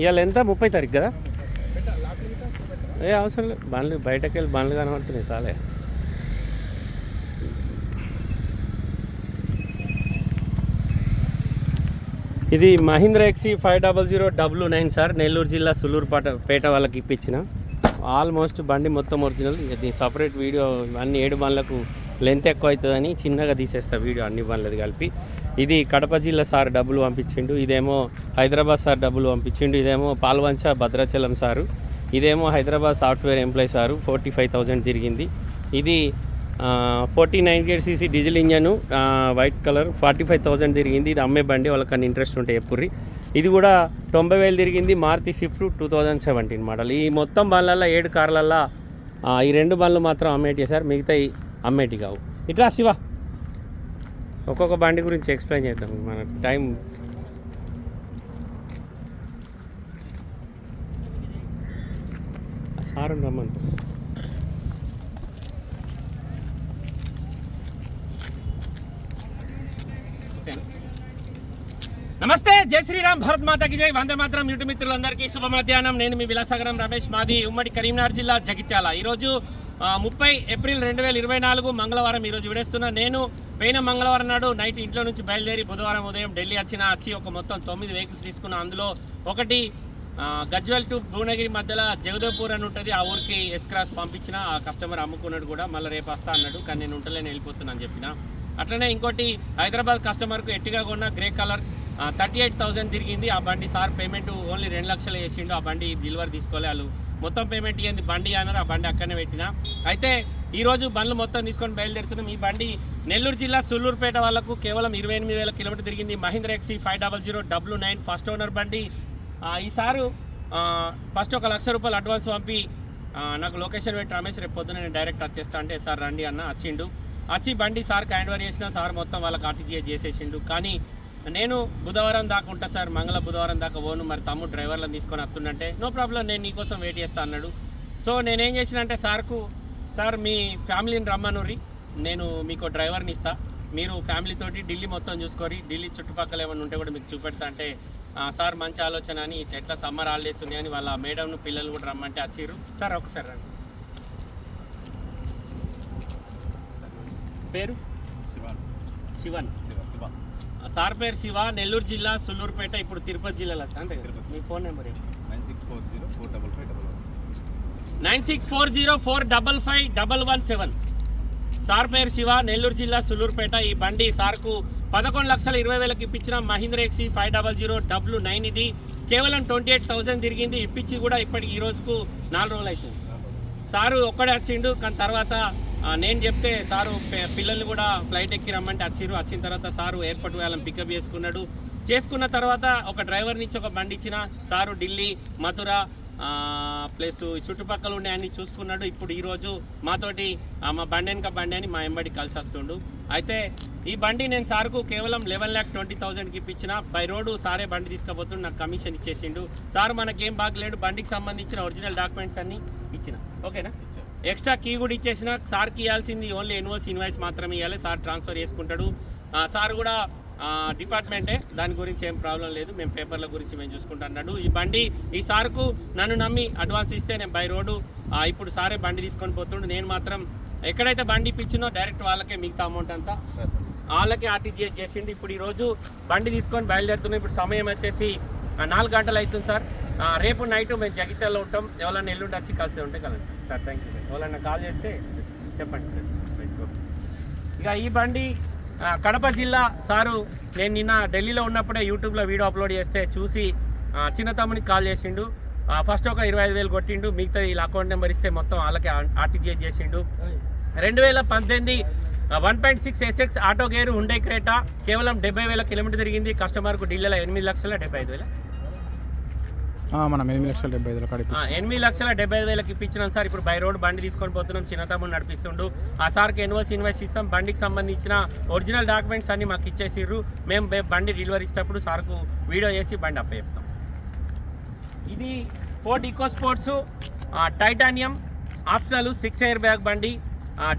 ఇవాళ ఎంత? ముప్పై తారీఖు కదా? ఏ అవసరం లేదు. బండ్లు బయటకు వెళ్ళి బండ్లు కనబడుతున్నాయి చాలే. ఇది Mahindra XE five double zero W nine sir. Nellore జిల్లా సులూరు పాట పేట వాళ్ళకి ఇప్పించిన. ఆల్మోస్ట్ బండి మొత్తం ఒరిజినల్. ఇది సపరేట్ వీడియో అన్ని ఏడు బండ్లకు లెంత్ ఎక్కువ అవుతుందని చిన్నగా తీసేస్తా వీడియో అన్ని బండ్లది కలిపి. ఇది కడప జిల్లా సార్ డబ్బులు పంపించిండు. ఇదేమో హైదరాబాద్ సార్ డబ్బులు పంపించిండు. ఇదేమో పాల్వంచ భద్రాచలం సారు. ఇదేమో Hyderabad software employee sir. Forty five thousand తిరిగింది. ఇది forty nine gate CC diesel engine white colour. Forty five thousand తిరిగింది. ఇది అమ్మే బండి. వాళ్ళకన్నా ఇంట్రెస్ట్ ఉంటే ఎప్పుర్రి ఇది కూడా తొంభై వేలు తిరిగింది. Maruti Swift two thousand seventeen model. ఈ మొత్తం బండ్లల్లో ఏడు కార్లల్లో ఈ రెండు బండ్లు మాత్రం అమ్మేటి సార్? మిగతాయి అమ్మేటి కావు. ఇట్లా శివ. ఒక్కొక్క బండి గురించి ఎక్స్ప్లెయిన్ చేద్దాం. మన టైం సారం రమ్మంట నమస్తే జై శ్రీరామ్ భారత్ మాతకి జై. వందే మాత్రం యూట్యూబ్ మిత్రులందరికీ శుభ మధ్యాహ్నం. నేను మీ విలాసగరం రమేష్ మాది ఉమ్మడి కరీంనగర్ జిల్లా జగిత్యాల. ఈరోజు ముప్పై ఏప్రిల్ రెండు వేల ఇరవై నాలుగు మంగళవారం ఈరోజు విడేస్తున్నా. నేను పోయిన మంగళవారం నాడు నైట్ ఇంట్లో నుంచి బయలుదేరి బుధవారం ఉదయం ఢిల్లీ వచ్చిన వచ్చి ఒక మొత్తం తొమ్మిది వెహికల్స్ తీసుకున్న. అందులో ఒకటి గజ్వల్ టు భువనగిరి మధ్యలో జగదేవ్పూర్ అని ఉంటుంది. ఆ ఊరికి ఎస్ క్రాస్ పంపించిన ఆ కస్టమర్ అమ్ముకున్నాడు కూడా. మళ్ళీ రేపు వస్తా అన్నాడు. కానీ నేను ఉంటలేని వెళ్ళిపోతున్నాను అని చెప్పిన. అట్లనే ఇంకోటి హైదరాబాద్ కస్టమర్కు ఎట్టిగా కొన్న grey colour thirty eight thousand తిరిగింది. ఆ బండి సార్ పేమెంట్ ఓన్లీ రెండు లక్షలు వేసిండు. ఆ బండి డెలివరీ తీసుకోలే వాళ్ళు. మొత్తం పేమెంట్ ఇవ్వండి బండి అన్నారు. ఆ బండి అక్కడనే పెట్టిన. అయితే ఈరోజు బండ్లు మొత్తం తీసుకొని బయలుదేరుతున్నాం. ఈ బండి నెల్లూరు జిల్లా సుల్లూరుపేట వాళ్ళకు కేవలం ఇరవై ఎనిమిది వేల కిలోమీటర్ తిరిగింది. Mahindra XE five double zero W nine first owner బండి. ఈసారి ఈ సారు ఫస్ట్ ఒక లక్ష రూపాయలు అడ్వాన్స్ పంపి నాకు లొకేషన్ పెట్టి రమేష్ రేపు పొద్దున నేను డైరెక్ట్ వచ్చేస్తా అంటే సార్ రండి అన్న వచ్చిండు వచ్చి బండి సార్కి హ్యాండ్ ఓవర్ చేసిన సార్ మొత్తం వాళ్ళకి ఆర్టీజీఎస్ చేసేసిండు. కానీ నేను బుధవారం దాకా ఉంటా సార్. మంగళ బుధవారం దాకా పోను. మరి తమ్ముడు డ్రైవర్లను తీసుకొని వస్తుందంటే నో ప్రాబ్లం నేను నీకోసం వెయిట్ చేస్తా అన్నాడు. సో నేనేం చేసినంటే సార్కు సార్ మీ ఫ్యామిలీని రమ్మనుర్రి నేను మీకు డ్రైవర్ని ఇస్తా. మీరు ఫ్యామిలీ తోటి ఢిల్లీ మొత్తం చూసుకోరి. ఢిల్లీ చుట్టుపక్కల ఏమైనా ఉంటే కూడా మీకు చూపెడతా అంటే "ఆ, సార్ మంచి ఆలోచన అని ఇట్లా ఎట్లా సమ్మర్ హాలిడేస్ ఉన్నాయని వాళ్ళ మేడంను పిల్లలు కూడా రమ్మంటే వచ్చిర్రు సార్ ఒకసారి రండి. పేరు? శివాన్. శివన్. శివ సార్ పేరు శివ. నెల్లూరు జిల్లా సుల్లూరుపేట ఇప్పుడు తిరుపతి జిల్లాలో అంతే. మీ phone number nine six four zero four double five nine six four zero four double five double one seven. Sir పేరు శివ నెల్లూరు జిల్లా సులూరుపేట. ఈ బండి సార్కు పదకొండు లక్షల ఇరవై వేలకు ఇప్పించిన Mahindra XE five double zero W nine ఇది. కేవలం ట్వంటీ ఎయిట్ థౌసండ్ తిరిగింది. ఇప్పించి కూడా ఇప్పటికి ఈ రోజుకు నాలుగు రోజులు అవుతుంది. సారు ఒక్కడే వచ్చిండు కానీ తర్వాత నేను చెప్తే సారు పిల్లల్ని కూడా ఫ్లైట్ ఎక్కి రమ్మంటే వచ్చిర్రు వచ్చిన తర్వాత సారు ఎయిర్పోర్ట్ వాళ్ళని పికప్ చేసుకున్నాడు. చేసుకున్న తర్వాత ఒక డ్రైవర్ నుంచి ఒక బండి ఇచ్చిన. సారు ఢిల్లీ మథుర ప్లస్ చుట్టుపక్కల ఉండే అన్ని చూసుకున్నాడు. ఇప్పుడు ఈరోజు మాతోటి మా బండి వెనక బండి అని మా ఎంబడి కలిసి వస్తుండు. అయితే ఈ బండి నేను సార్కు కేవలం లెవెన్ ల్యాక్ ట్వంటీ థౌజండ్కి ఇప్పించిన బై రోడ్డు సారే బండి తీసుకుపోతుండు నాకు కమిషన్ ఇచ్చేసిండు. సార్ మనకేం బాగలేడు బండికి సంబంధించిన ఒరిజినల్ డాక్యుమెంట్స్ అన్ని ఇచ్చిన. ఓకేనా? ఎక్స్ట్రా కీ కూడా ఇచ్చేసిన సార్కి ఇవ్వాల్సింది ఓన్లీ ఎన్వోస్ ఇన్వాయిస్ మాత్రమే ఇవ్వాలి సార్ ట్రాన్స్ఫర్ చేసుకుంటాడు. సార్ కూడా డిపార్ట్మెంటే. దాని గురించి ఏం ప్రాబ్లం లేదు. మేము పేపర్ల గురించి మేము చూసుకుంటా అన్నాడు. ఈ బండి ఈ సార్కు నన్ను నమ్మి అడ్వాన్స్ ఇస్తే నేను బై రోడ్డు ఇప్పుడు సారే బండి తీసుకొని పోతుండు. నేను మాత్రం ఎక్కడైతే బండి ఇప్పించినో డైరెక్ట్ వాళ్ళకే మిగతా అమౌంట్ అంతా. వాళ్ళకి ఆర్టీజీఎస్ చేసిండు. ఇప్పుడు ఈరోజు బండి తీసుకొని బయలుదేరుతున్నాం. ఇప్పుడు సమయం వచ్చేసి నాలుగు గంటలు అవుతుంది సార్. రేపు నైట్ మేము జగిత్యాలలో ఉంటాం. ఎవరన్నా ఎల్లుండి వచ్చి కలిసి ఉంటే కలండి సార్ థ్యాంక్ యూ సార్ ఎవరైనా కాల్ చేస్తే చెప్పండి. ఇక ఈ బండి కడప జిల్లా సారు నేను నిన్న ఢిల్లీలో ఉన్నప్పుడే యూట్యూబ్లో వీడియో అప్లోడ్ చేస్తే చూసి చిన్న తమ్మునికి కాల్ చేసిండు. ఫస్ట్ ఒక ఇరవై ఐదు వేలు కొట్టిండు. మిగతా వీళ్ళ అకౌంట్ నెంబర్ ఇస్తే మొత్తం వాళ్ళకి ఆర్టీజీఎస్ చేసిండు. రెండు వేల పద్దెనిమిది one point six SX auto gear Hyundai Creta కేవలం డెబ్బై వేల కిలోమీటర్ తిరిగింది. కస్టమర్కు ఢిల్లీలో ఎనిమిది లక్షల డెబ్బై ఐదు వేల. మనం ఎనిమిది లక్షల డెబ్బై ఆ, ఎనిమిది లక్షల డెబ్బై ఐదు వేలకి ఇప్పించినాం సార్. ఇప్పుడు బై రోడ్ బండి తీసుకొని పోతున్నాం చిన్న తమ్ముడు నడిపిస్తుండు. ఆ సార్కి ఎన్ఓసి ఇన్వాయిస్ ఇస్తాం. బండికి సంబంధించిన ఒరిజినల్ డాక్యుమెంట్స్ అన్ని మాకు ఇచ్చేసిర్రు. మేము బండి డెలివరీ ఇచ్చేటప్పుడు సార్కు వీడియో చేసి బండి అప్ప చెప్తాం ఇది Ford Eco Sports Titanium optional six air bag బండి.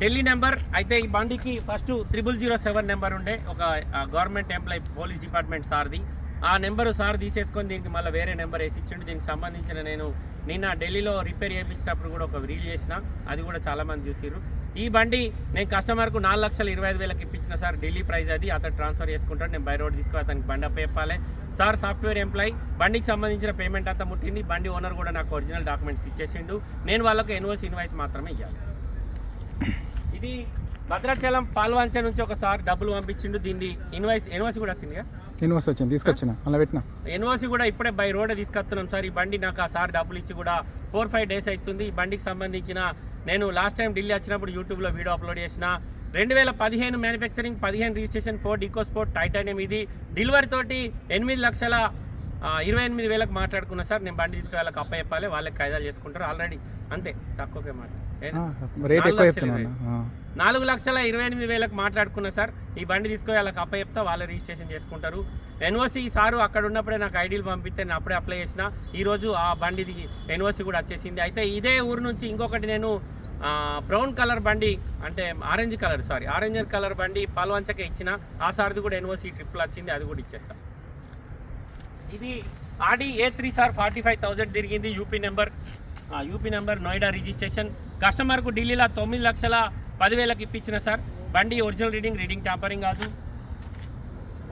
ఢిల్లీ నెంబర్ అయితే ఈ బండికి first triple zero seven number ఉండే. ఒక గవర్నమెంట్ ఎంప్లాయ్ పోలీస్ డిపార్ట్మెంట్ సార్ది. ఆ నెంబరు సార్ తీసేసుకొని దీనికి మళ్ళీ వేరే నెంబర్ వేసి ఇచ్చిండు. దీనికి సంబంధించిన నేను నిన్న ఢిల్లీలో రిపేర్ చేయించినప్పుడు కూడా ఒక రీల్ చేసిన అది కూడా చాలామంది చూసిర్రు. ఈ బండి నేను కస్టమర్కు నాలుగు లక్షల ఇరవై ఐదు వేలకు ఇప్పించిన సార్ ఢిల్లీ ప్రైస్ అది. అతను ట్రాన్స్ఫర్ చేసుకుంటాడు నేను బై రోడ్ తీసుకుని అతనికి బండి అప్ప చెప్పాలి సార్ సాఫ్ట్వేర్ ఎంప్లాయీ బండికి సంబంధించిన పేమెంట్ అంతా ముట్టింది. బండి ఓనర్ కూడా నాకు ఒరిజినల్ డాక్యుమెంట్స్ ఇచ్చేసిండు. నేను వాళ్ళకి ఎన్వోస్ ఇన్వాయిస్ మాత్రమే ఇవ్వాలి ఇది భద్రాచలం పాల్వంచ నుంచి ఒకసారి డబ్బులు పంపించిండు. దీన్ని ఇన్వాయిస్ ఇన్వాయిస్ కూడా వచ్చిందిగా? యూనివర్స్ వచ్చింది తీసుకొచ్చిన. అలా పెట్టిన. ఎన్ఓసి కూడా ఇప్పుడే బై రోడ్ తీసుకొస్తున్నాం సార్. ఈ బండి నాకు ఆ సార్ డబ్బులు ఇచ్చి కూడా ఫోర్ ఫైవ్ డేస్ అవుతుంది. ఈ బండికి సంబంధించిన నేను లాస్ట్ టైం ఢిల్లీ వచ్చినప్పుడు యూట్యూబ్లో వీడియో అప్లోడ్ చేసిన. రెండు వేల పదిహేను మ్యానుఫ్యాక్చరింగ్ పదిహేను registration Ford Eco Sport titanium ఇది. డెలివరీ తోటి ఎనిమిది లక్షల ఇరవై ఎనిమిది వేలకు మాట్లాడుకున్నా సార్ నేను బండి తీసుకు వాళ్ళకి అప్ప చెప్పాలి వాళ్ళకి కాయిదాలు చేసుకుంటారు. ఆల్రెడీ అంతే తక్కువకే మాట. నాలుగు లక్షల ఇరవై. ఎనిమిది వేలకు మాట్లాడుకున్నా సార్ ఈ బండి తీసుకొని వాళ్ళకి అప్ప చెప్తా వాళ్ళు రిజిస్ట్రేషన్ చేసుకుంటారు. ఎన్ఓసి సారు అక్కడ ఉన్నప్పుడే నాకు ఐడీలు పంపిస్తే నేను అప్పుడే అప్లై చేసిన. ఈరోజు ఆ బండిది ఎన్ఓసి కూడా వచ్చేసింది. అయితే ఇదే ఊరు నుంచి ఇంకొకటి నేను బ్రౌన్ కలర్ బండి అంటే orange colour sorry orange colour బండి పాల్వంచకే ఇచ్చిన. ఆ సార్ది కూడా ఎన్ఓసి ట్రిప్లు వచ్చింది అది కూడా ఇచ్చేస్తాం. ఇది Audi A three sir forty five thousand తిరిగింది UP number. UP number Noida registration. కస్టమర్కు ఢిల్లీలో తొమ్మిది లక్షల పదివేలకు ఇప్పించిన సార్. బండి ఒరిజినల్ రీడింగ్ రీడింగ్ ట్యాంపరింగ్ కాదు.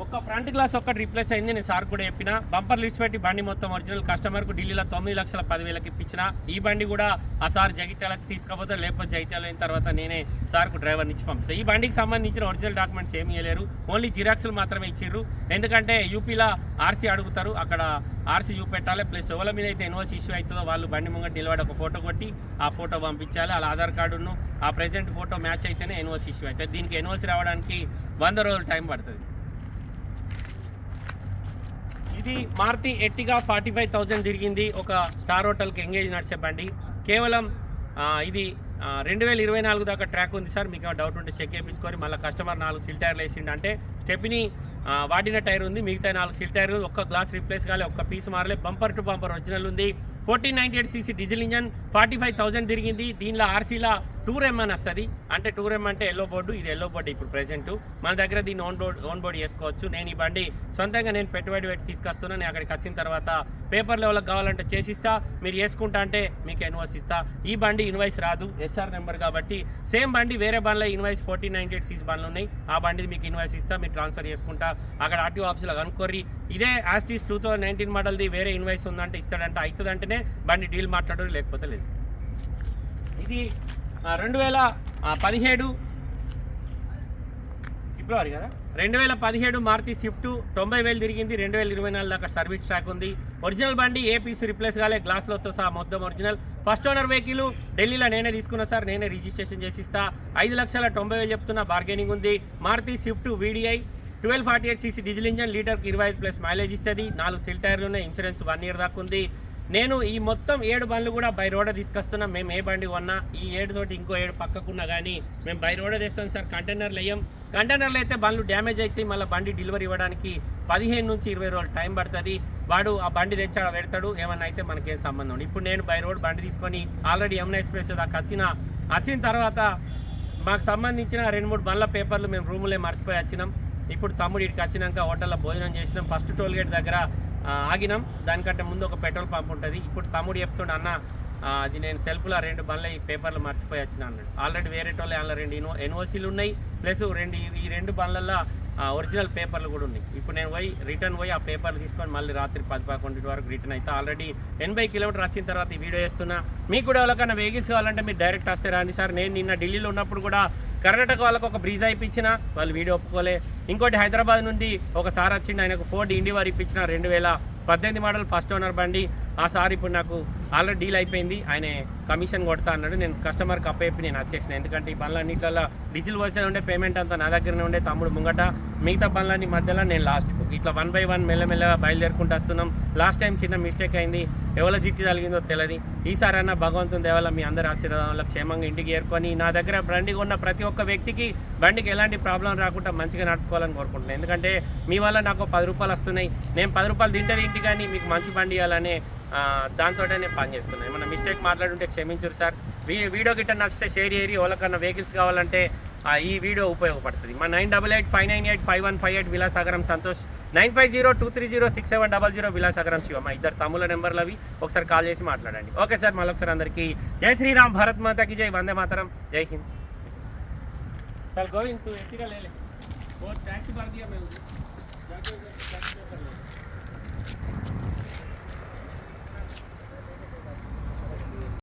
ఒక్క ఫ్రంట్ గ్లాస్ ఒక్కటి రీప్లేస్ అయింది. నేను సార్ కూడా చెప్పిన. బంపర్ లిస్ట్ పెట్టి బండి మొత్తం ఒరిజినల్ కస్టమర్కు ఢిల్లీలో తొమ్మిది లక్షల పదివేలకు ఇప్పించిన. ఈ బండి కూడా ఆ సార్ జగిత్యాల తీసుకపోతే లేకపోతే జగిత్యాల అయిన తర్వాత నేనే సార్కు డ్రైవర్ ఇచ్చి పంపిస్తాను ఈ బండికి సంబంధించిన ఒరిజినల్ డాక్యుమెంట్స్ ఏమీ ఇవ్వలేరు ఓన్లీ జిరాక్స్లు మాత్రమే ఇచ్చిర్రు. ఎందుకంటే యూపీలో ఆర్సీ అడుగుతారు. అక్కడ ఆర్సీ చూపెట్టాలి ప్లస్ ఎవరి మీద అయితే ఎన్ఓసి ఇష్యూ అవుతుందో వాళ్ళు బండి ముంగట నిలబడి ఒక ఫోటో కొట్టి ఆ ఫోటో పంపించాలి. వాళ్ళ ఆధార్ కార్డును ఆ ప్రెజెంట్ ఫోటో మ్యాచ్ అయితేనే ఎన్ఓసి ఇష్యూ అవుతుంది దీనికి ఎన్ఓసి రావడానికి వంద రోజులు టైం పడుతుంది. ఇది Maruti Ertiga forty five thousand తిరిగింది. ఒక స్టార్ హోటల్కి ఎంగేజ్ నడిచే బండి. కేవలం ఇది రెండు వేల ఇరవై నాలుగు దాకా ట్రాక్ ఉంది సార్. మీకు డౌట్ ఉంటే చెక్ చేయించుకొని మళ్ళీ కస్టమర్ నాలుగు సిల్ టైర్లు వేసిండు. అంటే స్టెప్ని వాడిన టైర్ ఉంది. మిగతా నాలుగు సిల్ టైర్ ఒక్క గ్లాస్ రీప్లేస్ కాలే ఒక్క పీస్ మారలే. బంపర్ టు బంపర్ ఒరిజినల్ ఉంది. Fourteen ninety eight CC diesel engine forty five thousand తిరిగింది. దీనిలో ఆర్సీలో టూర్ ఎమ్ అని వస్తుంది? అంటే టూర్ ఎమ్ అంటే ఎల్లో బోర్డు ఇది ఎల్లో బోర్డు ఇప్పుడు ప్రెసెంట్ మన దగ్గర దీన్ని ఓన్ బోర్డ్ ఓన్ బోర్డు చేసుకోవచ్చు. నేను ఈ బండి సొంతంగా నేను పెట్టుబడి పెట్టి తీసుకొస్తున్నా. నేను అక్కడికి వచ్చిన తర్వాత పేపర్ లెవెల్కి కావాలంటే చేసిస్తా. మీరు చేసుకుంటా అంటే మీకు ఇన్వాయిస్ ఇస్తా. ఈ బండి ఇన్వాయిస్ రాదు. హెచ్ఆర్ నెంబర్ కాబట్టి సేమ్ బండి వేరే బండ్లో invoice fourteen ninety eight CCs బండ్లు ఉన్నాయి. ఆ బండి మీకు ఇన్వాయిస్ ఇస్తా. మీరు ట్రాన్స్ఫర్ చేసుకుంటా. అక్కడ ఆర్టీఓ ఆఫీస్లో కనుక్కోర్రి. ఇదే ఆస్టీస్ టూ థౌసండ్ నైన్టీన్ మోడల్ది వేరే ఇన్వాయిస్ ఉందంటే ఇస్తాడంటే అవుతుందంటేనే బండి డీల్ మాట్లాడరు లేకపోతే లేదు. ఇది రెండు వేల పదిహేడు ఫిబ్రవరి కదా? రెండు వేల పదిహేడు మారుతి స్విఫ్ట్ తొంభై వేలు తిరిగింది రెండు వేల ఇరవై నాలుగు దాకా సర్వీస్ ట్రాక్ ఉంది. ఒరిజినల్ బండి ఏ పీస్ రిప్లేస్ కాలే గ్లాస్లతో సహా మొత్తం ఒరిజినల్ ఫస్ట్ ఓనర్ వెహికల్ ఢిల్లీలో నేనే తీసుకున్నా సార్ నేనే రిజిస్ట్రేషన్ చేసిస్తా. ఐదు లక్షల తొంభై వేలు చెప్తున్న బార్గెనింగ్ ఉంది. Maruti Swift VDI twelve forty eight CC diesel engine లీటర్కి ఇరవై ఐదు ప్లస్ మైలేజ్ ఇస్తుంది. నాలుగు సిల్ టైర్లు ఉన్నాయి ఇన్సూరెన్స్ వన్ ఇయర్ దాకా ఉంది. నేను ఈ మొత్తం ఏడు బండ్లు కూడా బై రోడ్ తీసుకొస్తున్నాం. మేము ఏ బండి కొన్నా ఈ ఏడు తోటి ఇంకో ఏడు పక్కకున్నా కానీ మేము బై రోడ్ తెస్తాం సార్. కంటైనర్లు వేయం. కంటైనర్లు అయితే బండ్లు డ్యామేజ్ అయితే మళ్ళీ బండి డెలివరీ ఇవ్వడానికి పదిహేను నుంచి ఇరవై రోజులు టైం పడుతుంది. వాడు ఆ బండి తెచ్చి పెడతాడు. ఏమన్నా అయితే మనకేం సంబంధం ఉండదు. ఇప్పుడు నేను బై రోడ్ బండి తీసుకొని ఆల్రెడీ యమునా ఎక్స్ప్రెస్ దాకా వచ్చిన వచ్చిన తర్వాత మాకు సంబంధించిన రెండు మూడు బండ్ల పేపర్లు మేము రూములే మర్చిపోయి వచ్చినాం. ఇప్పుడు తమ్ముడు ఇక్కడికి వచ్చినాక హోటల్లో భోజనం చేసినాం. ఫస్ట్ టోల్గేట్ దగ్గర ఆగినాం. దానికంటే ముందు ఒక పెట్రోల్ పంప్ ఉంటుంది. ఇప్పుడు తమ్ముడు చెప్తుండే అన్న అది నేను సెల్ఫ్లో రెండు బండ్ల ఈ పేపర్లు మర్చిపోయి వచ్చిన అన్నాడు. ఆల్రెడీ వేరే టోల్ అందులో రెండు ఎన్ఓ ఎన్ఓసీలు ఉన్నాయి. ప్లస్ రెండు ఈ- రెండు బండ్లల్లో ఒరిజినల్ పేపర్లు కూడా ఉన్నాయి. ఇప్పుడు నేను పోయి రిటర్న్ పోయి ఆ పేపర్లు తీసుకొని మళ్ళీ రాత్రి పది పదకొండు వరకు రిటర్న్ అయితే. ఆల్రెడీ ఎనభై కిలోమీటర్ వచ్చిన తర్వాత ఈ వీడియో చేస్తున్నా. మీకు కూడా ఎవరికైనా వెహికల్స్ కావాలంటే మీరు డైరెక్ట్ వస్తే రాండి సార్. నేను నిన్న ఢిల్లీలో ఉన్నప్పుడు కూడా కర్ణాటక వాళ్ళకు ఒక బ్రీజ్ అయిపించిన వాళ్ళు వీడియో ఒప్పుకోలే. ఇంకోటి హైదరాబాద్ నుండి ఒక సార్ వచ్చిండు ఆయనకు ఫోర్డ్ ఇండివార్ ఇప్పించిన రెండు వేల పద్దెనిమిది మోడల్ ఫస్ట్ ఓనర్ బండి. ఆ సార్ ఇప్పుడు నాకు ఆల్రెడీ డీల్ అయిపోయింది ఆయన కమిషన్ కొడతా అన్నాడు. నేను కస్టమర్కి అప్పయ్యి నేను వచ్చేసిన. ఎందుకంటే ఈ బండ్లన్నిట్లలో డీజిల్ పోసే ఉండే పేమెంట్ అంతా నా దగ్గరనే ఉండే తమ్ముడు ముంగట. మిగతా బండ్లన్నీ మధ్యలో నేను లాస్ట్కు ఇట్లా వన్ బై వన్ మెల్లమెల్లగా బయలుదేరుకుంటూ వస్తున్నాం. లాస్ట్ టైం చిన్న మిస్టేక్ అయింది. ఎవరి జిట్టి తగిలిందో తెలియదు ఈసారి అన్న భగవంతుని దేవాల మీ అందరి ఆశీర్వాదం వల్ల క్షేమంగా ఇంటికి ఏర్కొని నా దగ్గర బండి ఉన్న ప్రతి ఒక్క వ్యక్తికి బండికి ఎలాంటి ప్రాబ్లం రాకుండా మంచిగా నడుపుకోవాలని కోరుకుంటున్నాను ఎందుకంటే మీ వల్ల నాకు పది రూపాయలు వస్తున్నాయి. నేను పది రూపాయలు తింటే ఇంటి కానీ మీకు మంచి బండి ఇవ్వాలనే దాంతో నేను పనిచేస్తున్నాను ఏమన్నా మిస్టేక్ మాట్లాడుంటే క్షమించరు సార్. వీ- వీడియో గిట్ట నచ్చితే షేర్ చేయరి ఎవరికన్నా వెహికల్స్ కావాలంటే ఈ వీడియో ఉపయోగపడుతుంది. మా nine double eight five nine eight five one five eight Vilasagaram Santosh nine five zero two three zero six seven double zero Vilasagaram Shiva इधर तमूल नंबर लवी और काल माटी ओके सर मलोकसार अंदर की जय श्रीराम भारत माता की जय वंदे मातरम जय हिंद सर गोविंद तू ले ले बहुत थैंक्स भर दिया मैं